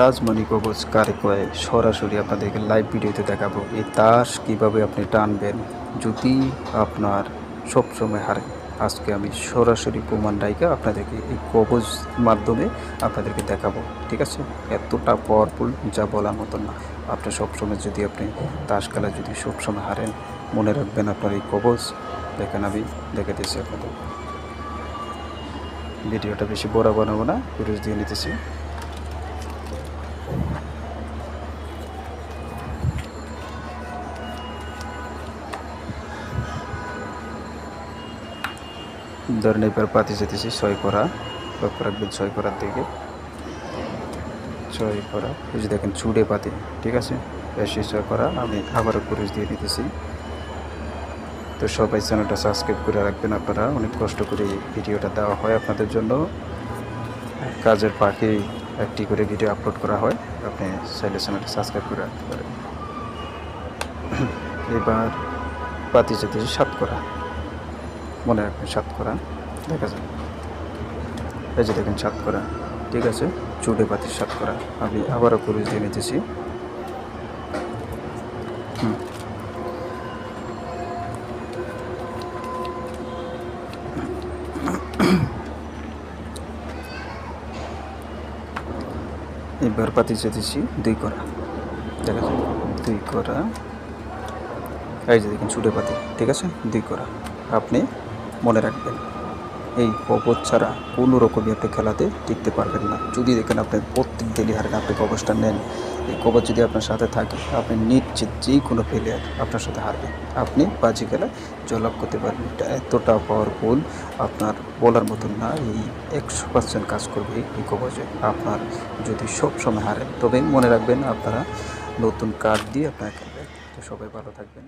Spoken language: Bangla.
রাজমণি কবচ কারে কয়ে সরাসরি আপনাদেরকে লাইভ ভিডিওতে দেখাবো এই তাস কীভাবে আপনি টানবেন যদি আপনার সবসময় হারে। আজকে আমি সরাসরি প্রমাণ রাইকা আপনাদেরকে এই কবজ মাধ্যমে আপনাদেরকে দেখাবো, ঠিক আছে? এতটা পাওয়ারফুল যা বলার মতন না। আপনার সবসময় যদি আপনি তাস খেলা যদি সবসময় হারেন, মনে রাখবেন আপনার এই কবজ দেখেন আমি দেখে দিয়েছি আপনাদের। ভিডিওটা বেশি বড় বানাবো না ভিডিও দিয়ে নিতেছি। ধরেন এবার পাতি যেতেছি ছয় করা, লক্ষ্য রাখবেন, ছয় করার দিকে। ছয় করা, এই যে দেখেন চুড়ে পাতি ঠিক আছে? বেশি ছয় করা, আমি আবারও কুরুশ দিয়ে নিতেছি তো সবাই চ্যানেলটা সাবস্ক্রাইব করে রাখবেন আপনারা, অনেক কষ্ট করে ভিডিওটা দেওয়া হয় আপনাদের জন্য। কাজের পাখি একটি করে ভিডিও আপলোড করা হয়, আপনি চাইলে চ্যানেলটা সাবস্ক্রাইব করে রাখতে পারেন। এবার পাতি যেতেছি সাত করা। মনে রাখবেন সাত করা। দেখা যায় এই যে দেখেন সাত করা। ঠিক আছে? চুটে পাতি সাত করা। আমি আবারও কুরুশ দিয়ে নিতেছি। হুম। এবার পাতি যেতেছি দুই করা। দেখা দুই করা। এই যে দেখুন ছুটে পাতি। ঠিক আছে? দুই করা। আপনি? মনে রাখবেন। এই কবচ ছাড়া কোনো রকমই আপনি খেলাতে টিকতে পারবেন না। যদি দেখেন আপনি প্রত্যেক দিনই হারেন আপনি কবচটা নেন, এই কবচ যদি আপনার সাথে থাকে, আপনি নিশ্চিত যে কোনো প্লেয়ার আপনার সাথে হারবে। আপনি বাজি খেলায় জয়লাভ করতে পারবেন। এটা এতটা পাওয়ারফুল আপনার বলার মতন না, এই একশো পার্সেন্ট কাজ করবে এই কবচে আপনার যদি সব সময় হারেন, তবে মনে রাখবেন আপনারা নতুন কার্ড দিয়ে আপনারা খেলবেন। তো সবাই ভালো থাকবেন।